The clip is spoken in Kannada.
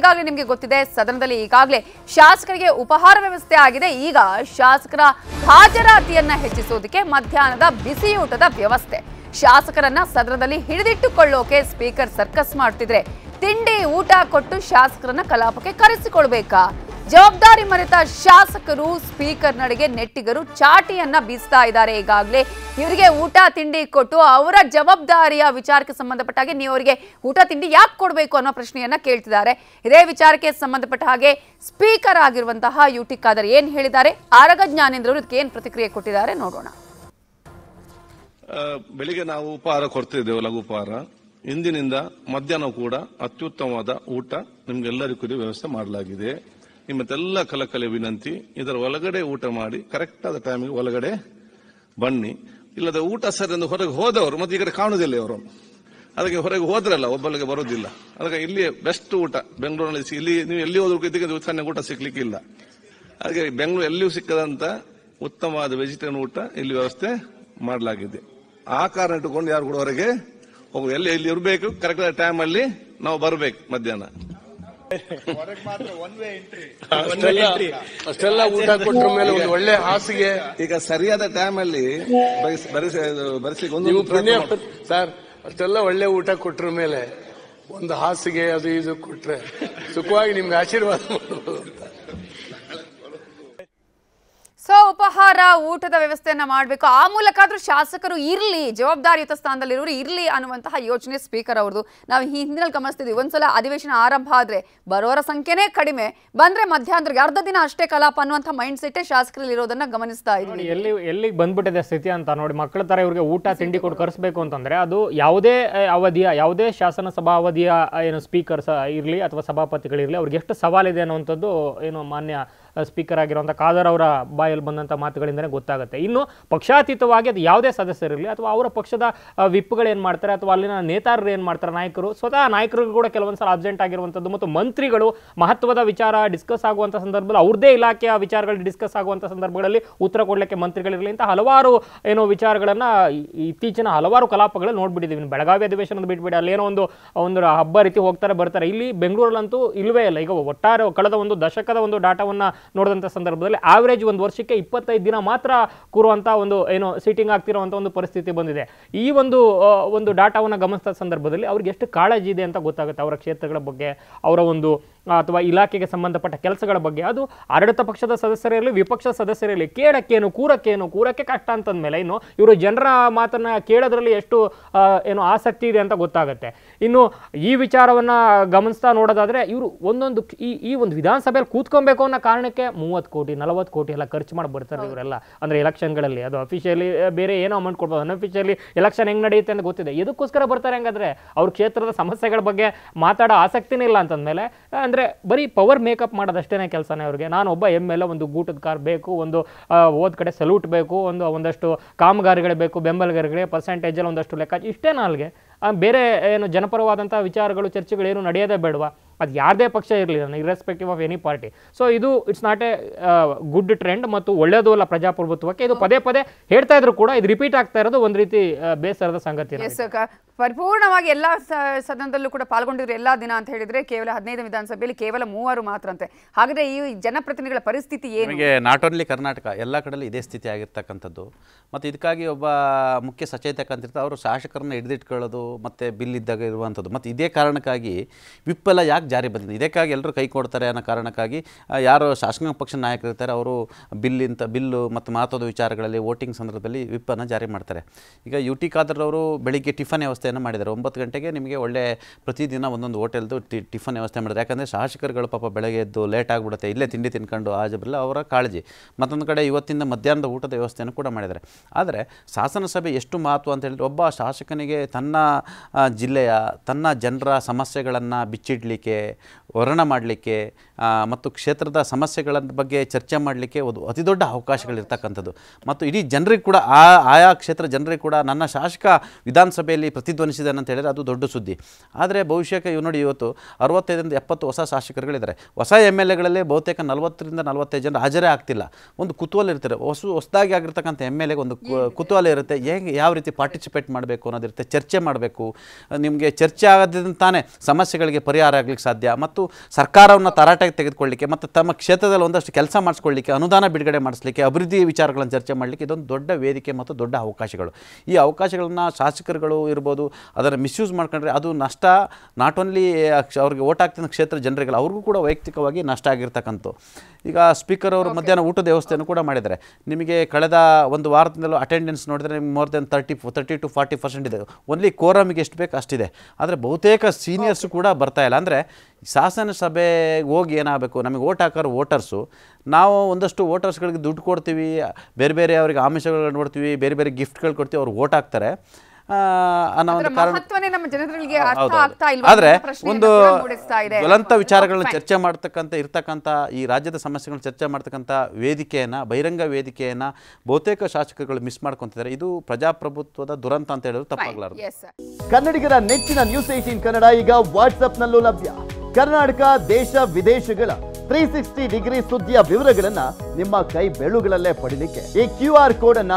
ಈಗಾಗಲೇ ನಿಮಗೆ ಗೊತ್ತಿದೆ, ಸದನದಲ್ಲಿ ಈಗಾಗಲೇ ಶಾಸಕರಿಗೆ ಉಪಹಾರ ವ್ಯವಸ್ಥೆ ಆಗಿದೆ. ಈಗ ಶಾಸಕರ ಹಾಜರಾತಿಯನ್ನ ಹೆಚ್ಚಿಸೋದಕ್ಕೆ ಮಧ್ಯಾಹ್ನದ ಬಿಸಿಯೂಟದ ವ್ಯವಸ್ಥೆ. ಶಾಸಕರನ್ನ ಸದನದಲ್ಲಿ ಹಿಡಿದಿಟ್ಟುಕೊಳ್ಳೋಕೆ ಸ್ಪೀಕರ್ ಸರ್ಕಸ್ ಮಾಡ್ತಿದ್ರೆ, ತಿಂಡಿ ಊಟ ಕೊಟ್ಟು ಶಾಸಕರನ್ನ ಕಲಾಪಕ್ಕೆ ಕರೆಸಿಕೊಳ್ಬೇಕಾ? ಜವಾಬ್ದಾರಿ ಮರೆತ ಶಾಸಕರು, ಸ್ಪೀಕರ್ ನಡೆಗೆ ನೆಟ್ಟಿಗರು ಚಾಟಿಯನ್ನ ಬೀಸ್ತಾ ಇದ್ದಾರೆ. ಈಗಾಗಲೇ ಇವರಿಗೆ ಊಟ, ತಿಂಡಿ ಕೊಟ್ಟು ಅವರ ಜವಾಬ್ದಾರಿಯ ವಿಚಾರಕ್ಕೆ ಸಂಬಂಧಪಟ್ಟ ಹಾಗೆ ನೀವು ಅವರಿಗೆ ಊಟ, ತಿಂಡಿ ಯಾಕೆ ಕೊಡಬೇಕು ಅನ್ನೋ ಪ್ರಶ್ನೆಯನ್ನ ಕೇಳ್ತಿದ್ದಾರೆ. ಇದೇ ವಿಚಾರಕ್ಕೆ ಸಂಬಂಧಪಟ್ಟ ಹಾಗೆ ಸ್ಪೀಕರ್ ಆಗಿರುವಂತಹ ಯು ಟಿ ಖಾದರ್ ಏನ್ ಹೇಳಿದ್ದಾರೆ? ಆರಗ ಜ್ಞಾನೇಂದ್ರ ಇದಕ್ಕೆ ಏನ್ ಪ್ರತಿಕ್ರಿಯೆ ಕೊಟ್ಟಿದ್ದಾರೆ ನೋಡೋಣ. ಬೆಳಿಗ್ಗೆ ನಾವು ಉಪಹಾರ ಕೊಡ್ತಿದ್ದೇವೆ ಲಘು ಉಪಹಾರ. ಇಂದಿನಿಂದ ಮಧ್ಯಾಹ್ನ ಕೂಡ ಅತ್ಯುತ್ತಮವಾದ ಊಟ ನಿಮ್ಗೆಲ್ಲರಿಗೂ ವ್ಯವಸ್ಥೆ ಮಾಡಲಾಗಿದೆ. ನಿಮ್ಮತ್ತೆಲ್ಲ ಕಲಕಲೆ ವಿನಂತಿ, ಇದರ ಒಳಗಡೆ ಊಟ ಮಾಡಿ ಕರೆಕ್ಟ್ ಆದ ಟೈಮಿಗೆ ಒಳಗಡೆ ಬನ್ನಿ. ಇಲ್ಲದ ಊಟ ಸರಿ ಎಂದು ಹೊರಗೆ ಹೋದವರು, ಮತ್ತೆ ಈ ಕಡೆ ಕಾಣುವುದಿಲ್ಲ ಅವರು ಅದಕ್ಕೆ ಹೊರಗೆ ಹೋದ್ರಲ್ಲ ಒಬ್ಬಳಿಗೆ ಬರೋದಿಲ್ಲ. ಅದಕ್ಕೆ ಇಲ್ಲಿ ಬೆಸ್ಟ್ ಊಟ, ಬೆಂಗಳೂರಿನಲ್ಲಿ ಇಲ್ಲಿ ನೀವು ಎಲ್ಲಿ ಹೋದ್ರು ಇದಕ್ಕೆ ಸಣ್ಣ ಊಟ ಸಿಗ್ಲಿಕ್ಕಿಲ್ಲ ಹಾಗೆ ಬೆಂಗಳೂರು ಎಲ್ಲಿಯೂ ಸಿಕ್ಕದಂತ ಉತ್ತಮವಾದ ವೆಜಿಟೇರಿಯನ್ ಊಟ ಇಲ್ಲಿ ವ್ಯವಸ್ಥೆ ಮಾಡಲಾಗಿದೆ. ಆ ಕಾರಣ ಇಟ್ಟುಕೊಂಡು ಯಾರು ಕೂಡ ಹೊರಗೆ ಹೋಗುದು ಎಲ್ಲಿ ಎಲ್ಲಿ ಇರಬೇಕು ಕರೆಕ್ಟ್ ಟೈಮ್ ಅಲ್ಲಿ ನಾವು ಬರಬೇಕು ಮಧ್ಯಾಹ್ನ. ಅಷ್ಟೆಲ್ಲ ಅಷ್ಟೆಲ್ಲ ಊಟ ಕೊಟ್ರ ಮೇಲೆ ಒಂದು ಒಳ್ಳೆ ಹಾಸಿಗೆ. ಈಗ ಸರಿಯಾದ ಟೈಮ್ ಅಲ್ಲಿ ಬರಿಸಿ- ಒಂದು ಪುಣ್ಯ ಸರ್ ಅಷ್ಟೆಲ್ಲ ಒಳ್ಳೆ ಊಟ ಕೊಟ್ಟರ ಮೇಲೆ ಒಂದು ಹಾಸಿಗೆ ಅದು ಇದು ಕೊಟ್ರೆ ಸುಖವಾಗಿ ನಿಮ್ಗೆ ಆಶೀರ್ವಾದ ಮಾಡ್ಬೋದು ಅಂತ ಸೊ ಉಪಹಾರ ಊಟದ ವ್ಯವಸ್ಥೆಯನ್ನ ಮಾಡಬೇಕು. ಆ ಮೂಲಕ ಆದ್ರೂ ಶಾಸಕರು ಇರಲಿ, ಜವಾಬ್ದಾರಿಯುತ ಸ್ಥಾನದಲ್ಲಿರೋರು ಇರ್ಲಿ ಅನ್ನುವಂತಹ ಯೋಚನೆ ಸ್ಪೀಕರ್ ಅವ್ರದ್ದು. ನಾವು ಈ ಹಿಂದಿನಲ್ಲಿ ಗಮನಿಸ್ತಿದ್ವಿ, ಒಂದ್ಸಲ ಅಧಿವೇಶನ ಆರಂಭ ಆದ್ರೆ ಬರೋರ ಸಂಖ್ಯೆನೇ ಕಡಿಮೆ. ಬಂದ್ರೆ ಮಧ್ಯಾಹ್ನದ್ರಿಗೆ ಅರ್ಧ ದಿನ ಅಷ್ಟೇ ಕಲಾಪ ಅನ್ನುವಂಥ ಮೈಂಡ್ ಸೆಟ್ಟೇ ಶಾಸಕರಲ್ಲಿ ಇರೋದನ್ನ ಗಮನಿಸ್ತಾ ಇದ್ದೀವಿ. ಎಲ್ಲಿ ಎಲ್ಲಿ ಬಂದ್ಬಿಟ್ಟಿದೆ ಸ್ಥಿತಿ ಅಂತ ನೋಡಿ ಮಕ್ಕಳ ತರ ಇವ್ರಿಗೆ ಊಟ, ತಿಂಡಿ ಕೊಟ್ಟು ಕರೆಸ್ಬೇಕು ಅಂತಂದ್ರೆ ಅದು ಯಾವುದೇ ಅವಧಿಯ, ಯಾವುದೇ ಶಾಸನ ಸಭಾ ಅವಧಿಯ, ಏನು ಸ್ಪೀಕರ್ ಇರಲಿ ಅಥವಾ ಸಭಾಪತಿಗಳಿರಲಿ, ಅವ್ರಿಗೆ ಎಷ್ಟು ಸವಾಲಿದೆ ಅನ್ನುವಂಥದ್ದು ಏನು ಮಾನ್ಯ ಸ್ಪೀಕರ್ ಆಗಿರುವಂಥ ಖಾದರ್ ಅವರ ಬಾಯಲ್ಲಿ ಬಂದಂಥ ಮಾತುಗಳಿಂದನೇ ಗೊತ್ತಾಗುತ್ತೆ. ಇನ್ನು ಪಕ್ಷಾತೀತವಾಗಿ ಅದು ಯಾವುದೇ ಸದಸ್ಯರಿರಲಿ ಅಥವಾ ಅವರ ಪಕ್ಷದ ವಿಪ್ಗಳೇನು ವಿಪ್ಗಳು ಏನು ಮಾಡ್ತಾರೆ ಅಥವಾ ಅಲ್ಲಿನ ನೇತಾರರು ಏನು ಮಾಡ್ತಾರೆ, ನಾಯಕರು, ಸ್ವತಃ ನಾಯಕರು ಕೂಡ ಕೆಲವೊಂದು ಸಲ ಅಬ್ಸೆಂಟ್ ಆಗಿರುವಂಥದ್ದು ಮತ್ತು ಮಂತ್ರಿಗಳು ಮಹತ್ವದ ವಿಚಾರ ಡಿಸ್ಕಸ್ ಆಗುವಂಥ ಸಂದರ್ಭದಲ್ಲಿ ಅವ್ರದ್ದೇ ಇಲಾಖೆಯ ವಿಚಾರಗಳು ಡಿಸ್ಕಸ್ ಆಗುವಂಥ ಸಂದರ್ಭಗಳಲ್ಲಿ ಉತ್ತರ ಕೊಡಲಿಕ್ಕೆ ಮಂತ್ರಿಗಳಿರಲಿ ಅಂತ ಹಲವಾರು ಏನೋ ವಿಚಾರಗಳನ್ನು ಇತ್ತೀಚಿನ ಹಲವಾರು ಕಲಾಪಗಳು ನೋಡ್ಬಿಟ್ಟಿದ್ದೀವಿ ಬೆಳಗಾವಿ ಅಧಿವೇಶನದ ಬಿಟ್ಬಿಡಿ ಅಲ್ಲೇನೋ ಒಂದು ಒಂದು ಹಬ್ಬ ರೀತಿ ಹೋಗ್ತಾರೆ ಬರ್ತಾರೆ. ಇಲ್ಲಿ ಬೆಂಗಳೂರಲ್ಲಂತೂ ಇಲ್ಲವೇ ಇಲ್ಲ. ಈಗ ಒಟ್ಟಾರೆ ಕಳೆದ ಒಂದು ದಶಕದ ಒಂದು ಡಾಟಾವನ್ನ ನೋಡಿದಂಥ ಸಂದರ್ಭದಲ್ಲಿ ಆವರೇಜ್ ಒಂದು ವರ್ಷಕ್ಕೆ ಇಪ್ಪತ್ತೈದು ದಿನ ಮಾತ್ರ ಕೂರುವಂಥ ಒಂದು, ಏನು ಸೀಟಿಂಗ್ ಆಗ್ತಿರುವಂಥ ಒಂದು ಪರಿಸ್ಥಿತಿ ಬಂದಿದೆ. ಈ ಒಂದು ಒಂದು ಡಾಟಾವನ್ನು ಗಮನಿಸಿದ ಸಂದರ್ಭದಲ್ಲಿ ಅವ್ರಿಗೆ ಎಷ್ಟು ಕಾಳಜಿ ಇದೆ ಅಂತ ಗೊತ್ತಾಗುತ್ತೆ ಅವರ ಕ್ಷೇತ್ರಗಳ ಬಗ್ಗೆ, ಅವರ ಒಂದು ಅಥವಾ ಇಲಾಖೆಗೆ ಸಂಬಂಧಪಟ್ಟ ಕೆಲಸಗಳ ಬಗ್ಗೆ ಅದು ಆಡಳಿತ ಪಕ್ಷದ ಸದಸ್ಯರಲ್ಲಿ ವಿಪಕ್ಷ ಸದಸ್ಯರಲ್ಲಿ ಕೇಳಕ್ಕೇನು ಕೂರಕ್ಕೇನು ಕೂರಕ್ಕೆ ಕಷ್ಟ ಅಂತಂದಮೇಲೆ ಇನ್ನು ಇವರು ಜನರ ಮಾತನ್ನ ಕೇಳೋದ್ರಲ್ಲಿ ಎಷ್ಟು ಏನು ಆಸಕ್ತಿ ಇದೆ ಅಂತ ಗೊತ್ತಾಗುತ್ತೆ. ಇನ್ನು ಈ ವಿಚಾರವನ್ನ ಗಮನಿಸ್ತಾ ನೋಡೋದಾದ್ರೆ ಇವರು ಒಂದೊಂದು ಈ ಈ ಒಂದು ವಿಧಾನಸಭೆಯಲ್ಲಿ ಕೂತ್ಕೊಬೇಕು ಅನ್ನೋ ಕಾರಣಕ್ಕೆ ಮೂವತ್ತು ಕೋಟಿ ನಲವತ್ತು ಕೋಟಿ ಎಲ್ಲ ಖರ್ಚು ಮಾಡಿ ಬರ್ತಾರೆ ಇವರೆಲ್ಲ. ಅಂದ್ರೆ ಎಲೆಕ್ಷನ್ಗಳಲ್ಲಿ ಅದು ಅಫಿಷಿಯಲಿ ಬೇರೆ ಏನೋ ಅಮೌಂಟ್ ಕೊಡ್ಬೋದು. ಅನ್ಅಫಿಷಿಯಲಿ ಎಲೆಕ್ಷನ್ ಹೆಂಗ್ ನಡೆಯುತ್ತೆ ಅಂತ ಗೊತ್ತಿದೆ. ಇದಕ್ಕೋಸ್ಕರ ಬರ್ತಾರೆ ಹಂಗಾದ್ರೆ? ಅವ್ರ ಕ್ಷೇತ್ರದ ಸಮಸ್ಯೆಗಳ ಬಗ್ಗೆ ಮಾತಾಡೋ ಆಸಕ್ತಿನೇ ಇಲ್ಲ ಅಂತಂದ್ಮೇಲೆ ಅಂದ್ರೆ ಬರೀ ಪವರ್ ಮೇಕಪ್ ಮಾಡೋದಷ್ಟೇ ಕೆಲಸನೇ ಅವ್ರಿಗೆ. ನಾನು ಒಬ್ಬ ಎಂ ಎಲ್ ಒಂದು ಗೂಟದ ಕಾರ್ ಬೇಕು, ಒಂದು ಹೋದ ಕಡೆ ಸಲ್ಯೂಟ್ ಬೇಕು, ಒಂದು, ಒಂದಷ್ಟು ಕಾಮಗಾರಿಗಳು ಬೇಕು ಬೆಂಬಲಗಾರಿಗಳಿಗೆ ಪರ್ಸೆಂಟೇಜಲ್ಲಿ ಒಂದಷ್ಟು ಲೆಕ್ಕ ಇಷ್ಟೇ ನಾಲ್ಗೆ ಬೇರೆ ಏನು ಜನಪರವಾದಂಥ ವಿಚಾರಗಳು, ಚರ್ಚೆಗಳು ಏನು ನಡೆಯೋದೇ ಬೇಡವಾ? ಅದು ಯಾರದೇ ಪಕ್ಷ ಇರಲಿ irrespective of any party so ಇದು it's not a good trend ಮತ್ತು ಒಳ್ಳೆಯದು ಅಲ್ಲ ಪ್ರಜಾಪ್ರಭುತ್ವಕ್ಕೆ. ಇದು ಪದೇ ಪದೇ ಹೇಳ್ತಾ ಇದ್ರು ಕೂಡ ಇದು ರಿಪೀಟ್ ಆಗ್ತಾ ಇರೋದು ಒಂದು ರೀತಿ ಬೇಸರದ ಸಂಗತಿ ಎಸ್ ಪರಿಪೂರ್ಣವಾಗಿ ಎಲ್ಲ ಸದನದಲ್ಲೂ ಕೂಡ ಪಾಲ್ಗೊಂಡಿದ್ರು ಎಲ್ಲ ದಿನ ಅಂತ ಹೇಳಿದ್ರೆ ಕೇವಲ ಹದಿನೈದು ವಿಧಾನಸಭೆಯಲ್ಲಿ ಕೇವಲ ಮೂವರು ಮಾತ್ರ ಅಂತೆ. ಹಾಗಾದ್ರೆ ಈ ಜನಪ್ರತಿನಿಧಿಗಳ ಪರಿಸ್ಥಿತಿ ಏನು? ನಮಗೆ ನಾಟ್ ಓನ್ಲಿ ಕರ್ನಾಟಕ ಎಲ್ಲ ಕಡೆಯಲ್ಲಿ ಇದೇ ಸ್ಥಿತಿ ಆಗಿರ್ತಕ್ಕಂಥದ್ದು. ಮತ್ತು ಇದಕ್ಕಾಗಿ ಒಬ್ಬ ಮುಖ್ಯ ಸಚೇತಕ ಅಂತಿರ್ತಾರೆ ಅವರು ಶಾಸಕರನ್ನ ಹಿಡಿದಿಟ್ಕೊಳ್ಳೋದು ಮತ್ತು ಬಿಲ್ ಇದ್ದಾಗ ಇರುವಂಥದ್ದು. ಮತ್ತು ಇದೇ ಕಾರಣಕ್ಕಾಗಿ ವಿಪ್ಪಲ ಯಾಕೆ ಜಾರಿ ಬಂದಿದೆ. ಇದಕ್ಕಾಗಿ ಎಲ್ಲರೂ ಕೈ ಕೊಡ್ತಾರೆ ಅನ್ನೋ ಕಾರಣಕ್ಕಾಗಿ ಯಾರು ಶಾಸಕಾಂಗ ಪಕ್ಷದ ನಾಯಕರಿರ್ತಾರೆ, ಅವರು ಬಿಲ್ ಇಂಥ ಬಿಲ್ಲು ಮತ್ತು ಮಹತ್ವದ ವಿಚಾರಗಳಲ್ಲಿ ವೋಟಿಂಗ್ ಸಂದರ್ಭದಲ್ಲಿ ವಿಪ್ಪನ್ನು ಜಾರಿ ಮಾಡ್ತಾರೆ. ಈಗ ಯು ಟಿ ಅವರು ಬೆಳಿಗ್ಗೆ ಟಿಫನ್ ವ್ಯವಸ್ಥೆಯನ್ನು ಮಾಡಿದ್ದಾರೆ. ಒಂಬತ್ತು ಗಂಟೆಗೆ ನಿಮಗೆ ಒಳ್ಳೆ ಪ್ರತಿದಿನ ಒಂದೊಂದು ಹೋಟೆಲ್ದು ಟಿ, ಟಿಫನ್ ವ್ಯವಸ್ಥೆ ಮಾಡಿದ್ದಾರೆ. ಯಾಕಂದರೆ ಶಾಸಕರುಗಳು ಪಾಪ ಬೆಳಗ್ಗೆ ಎದ್ದು ಲೇಟ್ ಆಗಿಬಿಡುತ್ತೆ. ಇಲ್ಲೇ ತಿಂಡಿ ತಿನ್ಕೊಂಡು ಆ ಜಬರಲ್ಲ ಅವರ ಕಾಳಜಿ. ಮತ್ತೊಂದು ಕಡೆ ಇವತ್ತಿಂದ ಮಧ್ಯಾಹ್ನದ ಊಟದ ವ್ಯವಸ್ಥೆಯನ್ನು ಕೂಡ ಮಾಡಿದ್ದಾರೆ. ಆದರೆ ಶಾಸನಸಭೆ ಎಷ್ಟು ಮಹತ್ವ ಅಂತ ಹೇಳಿದ್ರೆ, ಒಬ್ಬ ಶಾಸಕನಿಗೆ ತನ್ನ ಜಿಲ್ಲೆಯ, ತನ್ನ ಜನರ ಸಮಸ್ಯೆಗಳನ್ನು ಬಿಚ್ಚಿಡಲಿಕ್ಕೆ ವರ್ಣ ಮಾಡಲಿಕ್ಕೆ ಮತ್ತು ಕ್ಷೇತ್ರದ ಸಮಸ್ಯೆಗಳ ಬಗ್ಗೆ ಚರ್ಚೆ ಮಾಡಲಿಕ್ಕೆ ಒಂದು ಅತಿ ದೊಡ್ಡ ಅವಕಾಶಗಳಿರ್ತಕ್ಕಂಥದ್ದು. ಮತ್ತು ಇಡೀ ಜನರಿಗೆ ಕೂಡ ಆ, ಆಯಾ ಕ್ಷೇತ್ರ ಜನರಿಗೆ ಕೂಡ ನನ್ನ ಶಾಸಕ ವಿಧಾನಸಭೆಯಲ್ಲಿ ಪ್ರತಿಧ್ವನಿಸಿದ್ದಾನೆ ಅಂತ ಹೇಳಿದರೆ ಅದು ದೊಡ್ಡ ಸುದ್ದಿ. ಆದರೆ ಭವಿಷ್ಯಕ್ಕೆ ಇವ್ ನೋಡಿ ಇವತ್ತು ಅರವತ್ತೈದರಿಂದ ಎಪ್ಪತ್ತು ಹೊಸ ಶಾಸಕರುಗಳಿದ್ದಾರೆ. ಹೊಸ ಎಂ ಎಲ್ ಎಗಳಲ್ಲೇ ಬಹುತೇಕ ನಲವತ್ತರಿಂದ ನಲವತ್ತೈದು ಜನ ಹಾಜರೇ ಆಗ್ತಿಲ್ಲ. ಒಂದು ಕುತೂಹಲ ಇರ್ತಾರೆ ಹೊಸ, ಹೊಸದಾಗಿ ಆಗಿರ್ತಕ್ಕಂಥ ಎಂ ಎಲ್ ಒಂದು ಕುತೂಹಲ ಇರುತ್ತೆ. ಹೇಗೆ, ಯಾವ ರೀತಿ ಪಾರ್ಟಿಸಿಪೇಟ್ ಮಾಡಬೇಕು ಅನ್ನೋದಿರುತ್ತೆ, ಚರ್ಚೆ ಮಾಡಬೇಕು. ನಿಮಗೆ ಚರ್ಚೆ ಆಗದಿಂದ ತಾನೇ ಸಮಸ್ಯೆಗಳಿಗೆ ಪರಿಹಾರ ಆಗ್ಲಿಕ್ಕೆ ಸಾಧ್ಯ ಮತ್ತು ಸರ್ಕಾರವನ್ನು ತರಾಟೆಗೆ ತೆಗೆದುಕೊಳ್ಳಿಕ್ಕೆ ಮತ್ತು ತಮ್ಮ ಕ್ಷೇತ್ರದಲ್ಲಿ ಒಂದಷ್ಟು ಕೆಲಸ ಮಾಡಿಸ್ಕೊಳ್ಳಿಕ್ಕೆ ಅನುದಾನ ಬಿಡುಗಡೆ ಮಾಡಿಸ್ಲಿಕ್ಕೆ ಅಭಿವೃದ್ಧಿ ವಿಚಾರಗಳನ್ನು ಚರ್ಚೆ ಮಾಡಲಿಕ್ಕೆ ಇದೊಂದು ದೊಡ್ಡ ವೇದಿಕೆ ಮತ್ತು ದೊಡ್ಡ ಅವಕಾಶಗಳು. ಈ ಅವಕಾಶಗಳನ್ನ ಶಾಸಕರುಗಳು ಇರ್ಬೋದು ಅದನ್ನು ಮಿಸ್ಯೂಸ್ ಮಾಡ್ಕೊಂಡ್ರೆ ಅದು ನಷ್ಟ. ನಾಟ್ ಓನ್ಲಿ ಅವ್ರಿಗೆ ಓಟ್ ಆಗ್ತಿದ್ದ ಕ್ಷೇತ್ರ ಜನರಿಗೆ ಅವ್ರಿಗೂ ಕೂಡ ವೈಯಕ್ತಿಕವಾಗಿ ನಷ್ಟ ಆಗಿರ್ತಕ್ಕಂಥ ಈಗ ಸ್ಪೀಕರ್ ಅವರು ಮಧ್ಯಾಹ್ನ ಊಟದ ವ್ಯವಸ್ಥೆಯನ್ನು ಕೂಡ ಮಾಡಿದ್ದಾರೆ. ನಿಮಗೆ ಕಳೆದ ಒಂದು ವಾರದಿಂದಲೂ ಅಟೆಂಡೆನ್ಸ್ ನೋಡಿದ್ರೆ ನಿಮ್ಗೆ more than thirty thirty to forty percent ಇದೆ. ಓನ್ಲಿ ಕೋರಮ್ಗೆ ಎಷ್ಟು ಬೇಕು ಅಷ್ಟಿದೆ. ಆದರೆ ಬಹುತೇಕ ಸೀನಿಯರ್ಸ್ ಕೂಡ ಬರ್ತಾ ಇಲ್ಲ. ಅಂದರೆ ಶಾಸನ ಸಭೆಗೆ ಹೋಗಿ ಏನಾಗಬೇಕು? ನಮಗೆ ಓಟ್ ಹಾಕೋರು ವೋಟರ್ಸು. ನಾವು ಒಂದಷ್ಟು ವೋಟರ್ಸ್ಗಳಿಗೆ ದುಡ್ಡು ಕೊಡ್ತೀವಿ, ಬೇರೆ ಬೇರೆ ಅವರಿಗೆ ಆಮಿಷಗಳು ನೋಡ್ತೀವಿ ಬೇರೆ ಬೇರೆ ಗಿಫ್ಟ್ಗಳು ಕೊಡ್ತೀವಿ, ಅವ್ರು ಓಟ್ ಹಾಕ್ತಾರೆ. ಅನ್ನೋ ಒಂದು ಕಾರಣ ಮಹತ್ವನೇ ನಮ್ಮ ಜನರಿಗೆ ಅರ್ಥ ಆಗ್ತಾ ಹೌದು. ಇಲ್ವಾ ಆದ್ರೆ ಒಂದು ಜ್ವಲಂತ ವಿಚಾರಗಳನ್ನ ಚರ್ಚೆ ಮಾಡ್ತಕ್ಕಂಥ ಇರ್ತಕ್ಕಂಥ ಈ ರಾಜ್ಯದ ಸಮಸ್ಯೆಗಳನ್ನ ಚರ್ಚೆ ಮಾಡ್ತಕ್ಕಂಥ ವೇದಿಕೆಯನ್ನ ಬಹಿರಂಗ ವೇದಿಕೆಯನ್ನ ಬಹುತೇಕ ಶಾಸಕರುಗಳು ಮಿಸ್ ಮಾಡ್ಕೊಂತಿದ್ದಾರೆ. ಇದು ಪ್ರಜಾಪ್ರಭುತ್ವದ ದುರಂತ ಅಂತ ಹೇಳಿದ್ರು ತಪ್ಪಾಗಲಾರದು. ಕನ್ನಡಿಗರ ನೆಚ್ಚಿನ ನ್ಯೂಸ್ ಏಟೀನ್ ಕನ್ನಡ ಈಗ ವಾಟ್ಸ್ಆಪ್ನಲ್ಲೂ ಲಭ್ಯ. ಕರ್ನಾಟಕ ದೇಶ ವಿದೇಶಗಳ ತ್ರೀ ಸಿಕ್ಸ್ಟಿ ಡಿಗ್ರಿ ಸುದ್ದಿಯ ವಿವರಗಳನ್ನ ನಿಮ್ಮ ಕೈ ಬೆಳುಗಳಲ್ಲೇ ಪಡಿಲಿಕ್ಕೆ ಈ ಕ್ಯೂ ಆರ್ ಕೋಡ್ ಅನ್ನ